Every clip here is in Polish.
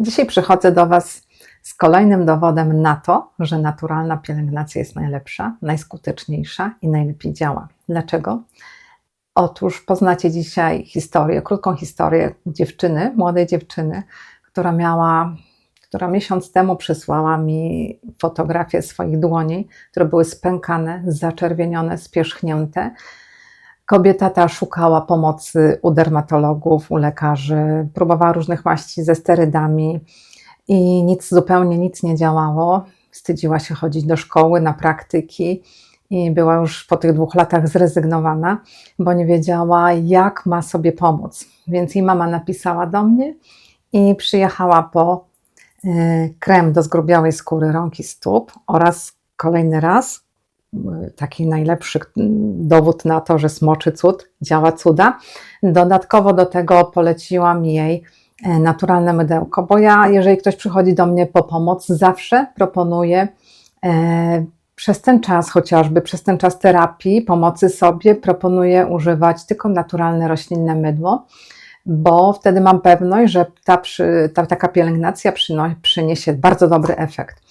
Dzisiaj przychodzę do Was z kolejnym dowodem na to, że naturalna pielęgnacja jest najlepsza, najskuteczniejsza i najlepiej działa. Dlaczego? Otóż poznacie dzisiaj historię, krótką historię dziewczyny, młodej dziewczyny, która miała, która miesiąc temu przysłała mi fotografię swoich dłoni, które były spękane, zaczerwienione, spierzchnięte. Kobieta ta szukała pomocy u dermatologów, u lekarzy, próbowała różnych maści ze sterydami i nic, zupełnie nic nie działało. Wstydziła się chodzić do szkoły na praktyki i była już po tych dwóch latach zrezygnowana, bo nie wiedziała, jak ma sobie pomóc. Więc jej mama napisała do mnie i przyjechała po y, krem do zgrubiałej skóry rąk i stóp oraz kolejny raz taki najlepszy dowód na to, że smoczy cud, działa cuda. Dodatkowo do tego poleciłam jej e, naturalne mydełko, bo ja, jeżeli ktoś przychodzi do mnie po pomoc, zawsze proponuję e, przez ten czas, chociażby przez ten czas terapii, pomocy sobie, proponuję używać tylko naturalne roślinne mydło, bo wtedy mam pewność, że ta, przy, ta taka pielęgnacja przyniesie bardzo dobry efekt.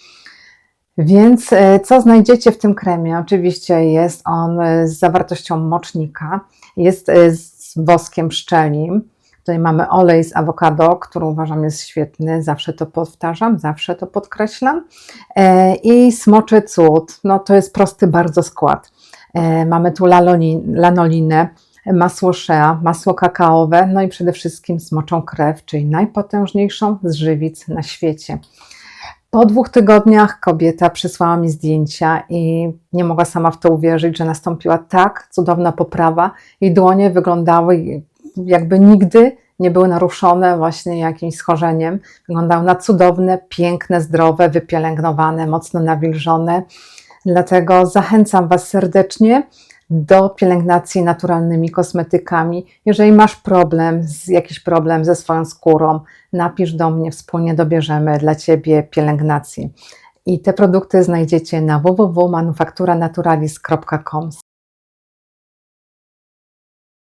Więc e, co znajdziecie w tym kremie? Oczywiście jest on e, z zawartością mocznika, jest e, z woskiem pszczelim. Tutaj mamy olej z awokado, który uważam jest świetny, zawsze to powtarzam, zawsze to podkreślam. I smoczy cud, no to jest prosty bardzo skład. Mamy tu lanolinę, masło shea, masło kakaowe, no i przede wszystkim smoczą krew, czyli najpotężniejszą z żywic na świecie. Po dwóch tygodniach kobieta przysłała mi zdjęcia i nie mogła sama w to uwierzyć, że nastąpiła tak cudowna poprawa. Jej dłonie wyglądały jakby nigdy nie były naruszone właśnie jakimś schorzeniem. Wyglądały na cudowne, piękne, zdrowe, wypielęgnowane, mocno nawilżone. Dlatego zachęcam Was serdecznie do pielęgnacji naturalnymi kosmetykami. Jeżeli masz problem, z, jakiś problem ze swoją skórą, napisz do mnie, wspólnie dobierzemy dla Ciebie pielęgnację. I te produkty znajdziecie na www.manufakturanaturalis.com.